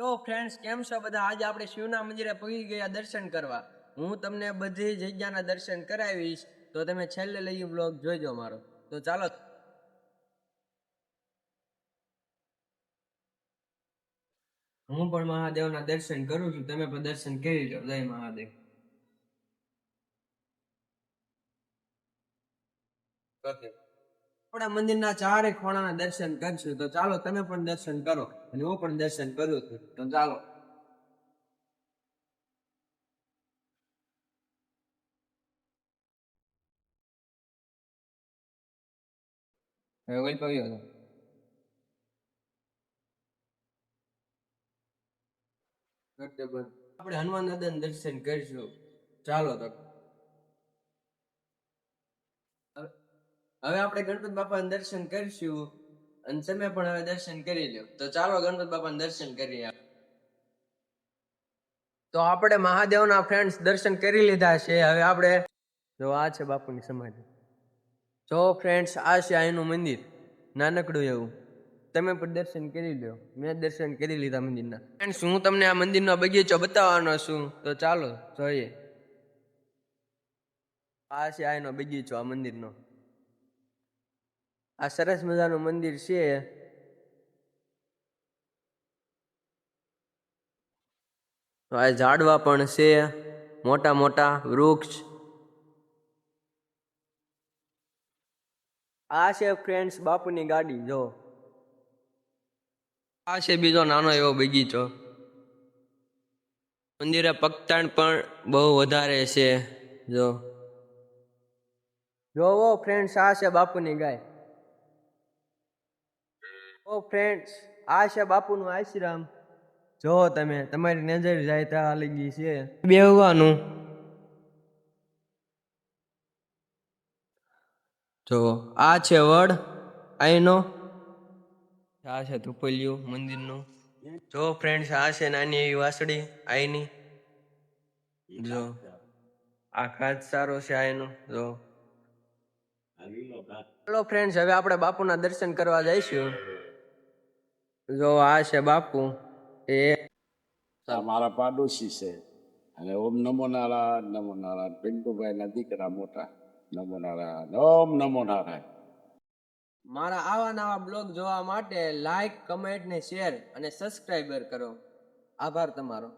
તો ફ્રેન્ડ્સ કેમ છો બધા? આજે આપણે શિવના મંદિરે પહોંચી ગયા દર્શન કરવા. હું તમને બધી જગ્યાના દર્શન કરાવીશ. તો તમે છેલ્લે લઈ બ્લોગ જોઈજો મારો. તો ચાલો. હું પણ મહાદેવના દર્શન કરું છું. તમે પણ દર્શન કરી લો. જય મહાદેવ. આપણા મંદિરના ચારે ખોળાના દર્શન કરશું. તો ચાલો તમે પણ દર્શન કરો. અને હું પણ દર્શન કરું છું. તો ચાલો. પવ્યો હતો. આપણે હનુમાન દાદાના દર્શન કરીશું. ચાલો તો. હવે આપણે ગણપત બાપાના દર્શન કરીશું અને તમે પણ હવે દર્શન કરી લો તો ચાલો ગણપત બાપાના દર્શન કરીએ તો આપણે મહાદેવના ફ્રેન્ડ્સ દર્શન કરી લીધા છે. હવે આપણે જો આ છે બાપુની સમાધિ. જો ફ્રેન્ડ્સ આ છે અહીંનું મંદિર. નાનકડું એવું. તમે પણ દર્શન કરી લો મેં દર્શન કરી લીધા મંદિરના. ફ્રેન્ડ્સ હું તમને આ મંદિરનો બગીચો બતાવવાનો છું. તો ચાલો, જોઈએ. આ છે આનો બગીચો, આ મંદિરનો. આ સરસ મજાનું મંદિર છે. આ ઝાડવા પણ છે, મોટા મોટા વૃક્ષ. આ છે ફ્રેન્ડ્સ બાપુની ગાડી, જો. આ છે બીજો નાનો એવો બગીચો. મંદિરે પગતાણ પણ બહુ વધારે છે, જો. જોવો ફ્રેન્ડ્સ આ છે બાપુની ગાય. ઓ ફ્રેન્ડ્સ આ છે બાપુનું આશ્રમ. જો તમે તમારી નજર જાય ત્યાં હાલી ગઈ છે. બેહવાનું. જો આ છે વડ અહીંનો આ છે તુપલિયું મંદિરનું. જો ફ્રેન્ડ્સ આ છે નાની એવી વાસળી અહીંની જો આ ખાસ સારો છે અહીંનો જો. ચલો ફ્રેન્ડ્સ હવે આપણે બાપુના દર્શન કરવા જઈશું. જો આ છે બાપુ એ મારા પાડોશી છે. અને ઓમ નમો નારાયણ નમો નારાયણ. પિન્ટુભાઈના દીકરા મોટા. નમો નારાયણ ઓમ નમો નારાયણ. મારા આવા નવા બ્લોગ જોવા માટે લાઈક કમેન્ટ ને શેર અને સબસ્ક્રાઈબર કરો. આભાર તમારો.